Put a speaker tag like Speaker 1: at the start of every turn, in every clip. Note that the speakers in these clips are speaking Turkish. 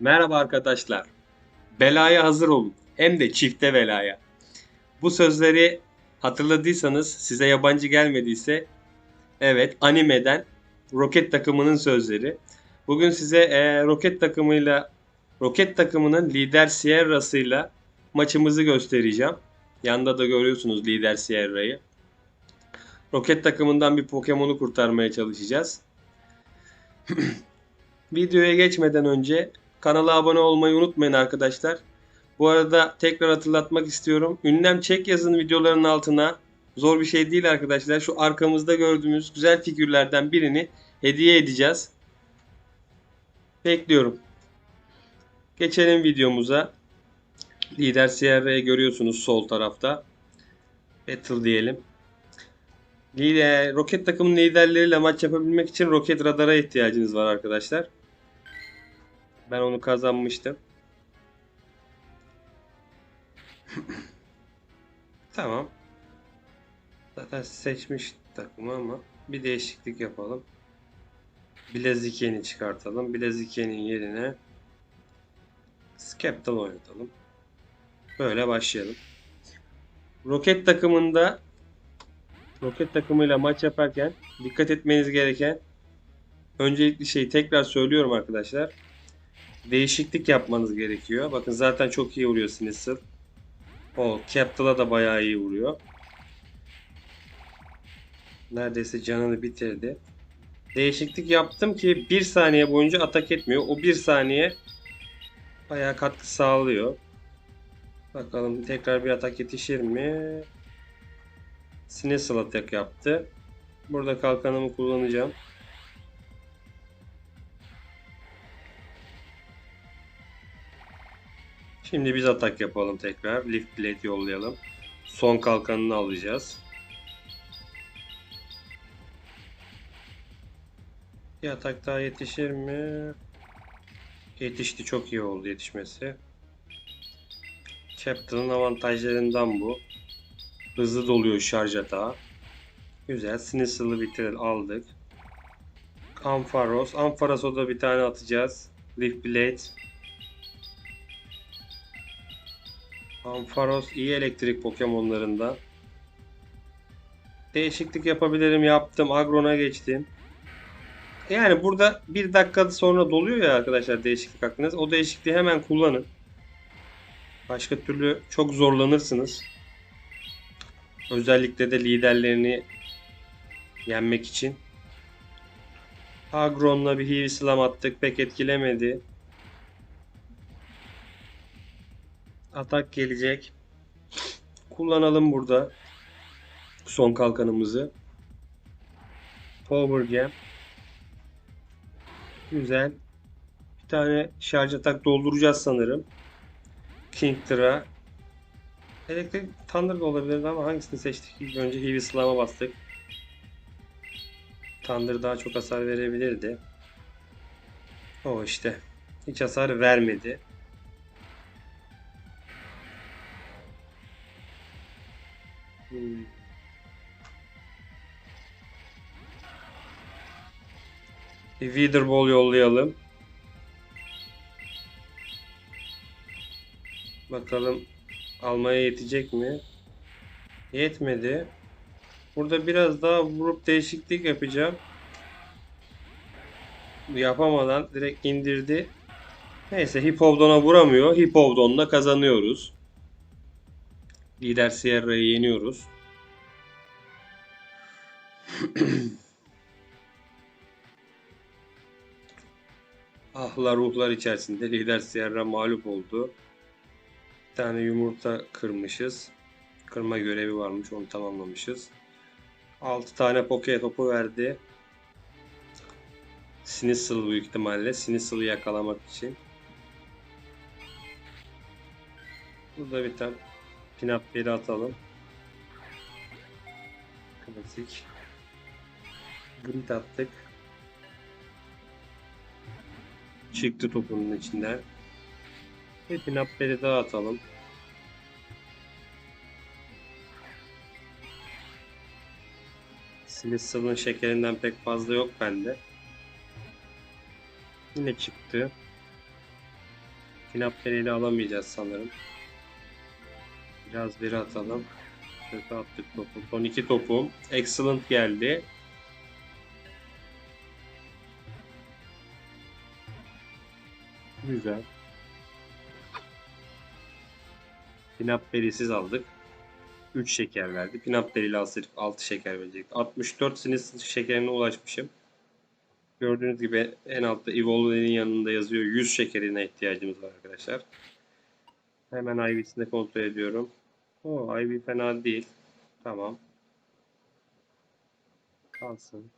Speaker 1: Merhaba arkadaşlar. Belaya hazır olun. Hem de çifte belaya. Bu sözleri hatırladıysanız size yabancı gelmediyse evet animeden Roket takımının sözleri. Bugün size e, Roket takımıyla Roket takımının lider Sierra'sıyla maçımızı göstereceğim. Yanda da görüyorsunuz lider Sierra'yı. Roket takımından bir Pokemon'u kurtarmaya çalışacağız. Videoya geçmeden önce kanala abone olmayı unutmayın arkadaşlar. Bu arada tekrar hatırlatmak istiyorum. Ünlem çek yazın videoların altına. Zor bir şey değil arkadaşlar. Şu arkamızda gördüğümüz güzel figürlerden birini hediye edeceğiz. Bekliyorum. Geçelim videomuza. Lider Sierra'yı görüyorsunuz sol tarafta. Battle diyelim. Lider, roket takımının liderleriyle maç yapabilmek için roket radara ihtiyacınız var arkadaşlar. Ben onu kazanmıştım. tamam. Zaten seçmiş takımı ama bir değişiklik yapalım. Blaziken'i çıkartalım. Blaziken'in yerine Skeptal oynatalım. Böyle başlayalım. Roket takımında Roket takımıyla maç yaparken dikkat etmeniz gereken öncelikli şeyi tekrar söylüyorum arkadaşlar. Değişiklik yapmanız gerekiyor. Bakın zaten çok iyi vuruyor Sinisal. O Capital'a da bayağı iyi vuruyor. Neredeyse canını bitirdi. Değişiklik yaptım ki bir saniye boyunca atak etmiyor. O bir saniye bayağı katkı sağlıyor. Bakalım tekrar bir atak yetişir mi? Sinesal atak yaptı. Burada kalkanımı kullanacağım. Şimdi biz atak yapalım tekrar. Lift Blade yollayalım. Son kalkanını alacağız. Bir atak daha yetişir mi? Yetişti. Çok iyi oldu yetişmesi. Chapter'ın avantajlarından bu. Hızlı doluyor şarj atağı. Güzel. Sinister'lı bitir aldık. Ampharos. Ampharos'a da bir tane atacağız. Leaf Blade. Ampharos iyi elektrik Pokemon'larından. Değişiklik yapabilirim yaptım. Agron'a geçtim. Yani burada bir dakika sonra doluyor ya arkadaşlar değişiklik hakkınız. O değişikliği hemen kullanın. Başka türlü çok zorlanırsınız. Özellikle de liderlerini yenmek için. Agron'la bir heavy slam attık. Pek etkilemedi. Atak gelecek. Kullanalım burada. Son kalkanımızı. Power Gem. Güzel. Bir tane şarj atak dolduracağız sanırım. King Tra. Elektrik Thunder da olabilirdi ama hangisini seçtik? İlk önce Heavy Slam'a bastık. Thunder daha çok hasar verebilirdi. O işte. Hiç hasar vermedi. Hmm. Bir Wither Ball yollayalım. Bakalım almaya yetecek mi? Yetmedi. Burada biraz daha vurup değişiklik yapacağım. Yapamadan direkt indirdi. Neyse Hippowdon'a vuramıyor. Hippowdon'la kazanıyoruz. Lider Sierra'yı yeniyoruz. Ahlar ruhlar içerisinde lider Sierra mağlup oldu. Bir tane yumurta kırmışız. Kırma görevi varmış onu tamamlamışız. 6 tane poke topu verdi. Sinisal büyük ihtimalle. Sinisal'ı yakalamak için. Burada bir tane pinap biri atalım. Klasik. Grit attık. Çıktı topunun içinden. Bir pinap biri daha atalım. Sinister'ın şekerinden pek fazla yok bende. Yine çıktı. Finapteri'yle alamayacağız sanırım. Biraz biri atalım. Kötü attık topu. Son iki topum. Excellent geldi. Güzel. Pinapteri'siz aldık. 3 şeker verdi. Pinapteri'yle alsaydık 6 şeker verecekti. 64 sinir şekerine ulaşmışım. Gördüğünüz gibi en altta Evolve'nin yanında yazıyor. 100 şekerine ihtiyacımız var arkadaşlar. Hemen IV'sini kontrol ediyorum. O IV fena değil. Tamam. Kalsın.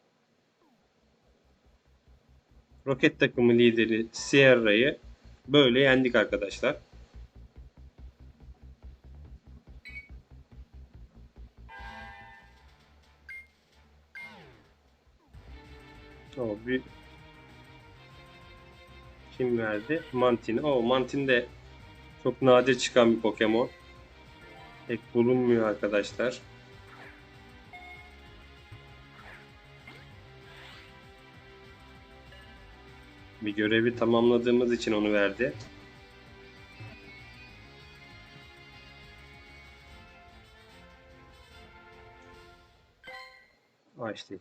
Speaker 1: Roket takımı lideri Sierra'yı böyle yendik arkadaşlar. O bir kim verdi? Mantine. O Mantine de çok nadir çıkan bir Pokemon. Pek bulunmuyor arkadaşlar. Bir görevi tamamladığımız için onu verdi. Açtık.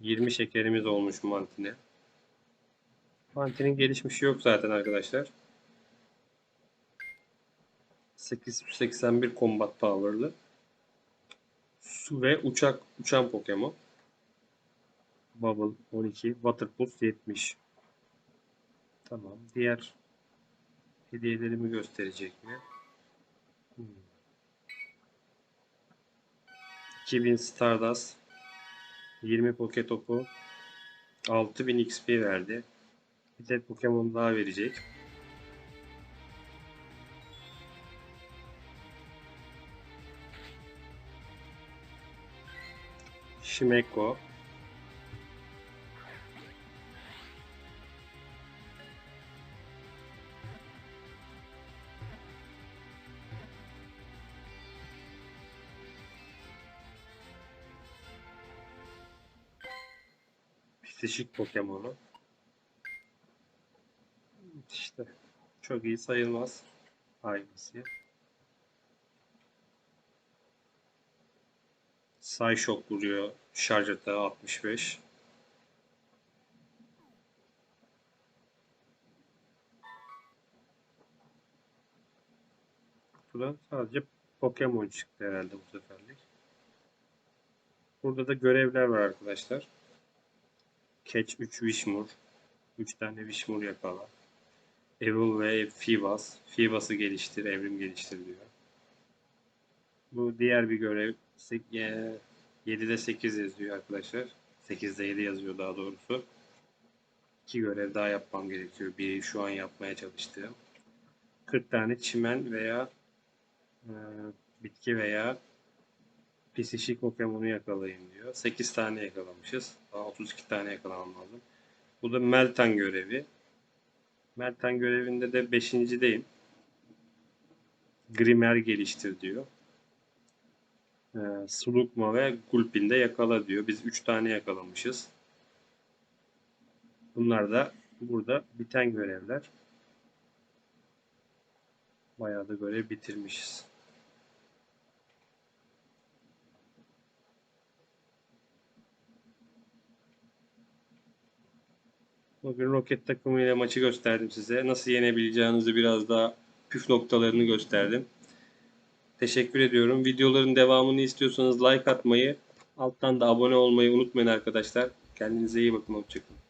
Speaker 1: 20 şekerimiz olmuş mantine. Mantinin gelişmişi yok zaten arkadaşlar. 881 combat power'lı. Su ve uçak uçan Pokemon. Bubble 12, Waterpulse 70. Tamam. Diğer hediyelerimi gösterecek mi? Hmm. 2000 Stardust 20 Poké Topu 6000 XP verdi. Bir de Pokemon daha verecek. Shimeko Psişik Pokemon'u. İşte çok iyi sayılmaz. Hangisi? Psyshock vuruyor. Şarj atağı 65. Buradan sadece Pokemon çıktı herhalde bu seferlik. Burada da görevler var arkadaşlar. Catch 3 Wishmur. 3 tane Wishmur yakala. Evil ve Fibas. Fibas'ı geliştir, evrim geliştir diyor. Bu diğer bir görev. 7'de 8 yazıyor arkadaşlar. 8'de 7 yazıyor daha doğrusu. İki görev daha yapmam gerekiyor. Biri şu an yapmaya çalıştığım. 40 tane çimen veya e, bitki veya Psişik Pokemon'u yakalayın diyor. 8 tane yakalamışız. Daha 32 tane yakalamam lazım. Bu da Meltan görevi. Meltan görevinde de 5.deyim. Grimer geliştir diyor. Ee, Sulukma ve Gulpin de yakala diyor. Biz 3 tane yakalamışız. Bunlar da burada biten görevler. Bayağı da görev bitirmişiz. Bugün roket takımıyla maçı gösterdim size. Nasıl yenebileceğinizi biraz daha püf noktalarını gösterdim. Teşekkür ediyorum. Videoların devamını istiyorsanız like atmayı, alttan da abone olmayı unutmayın arkadaşlar. Kendinize iyi bakın. Hoşçakalın.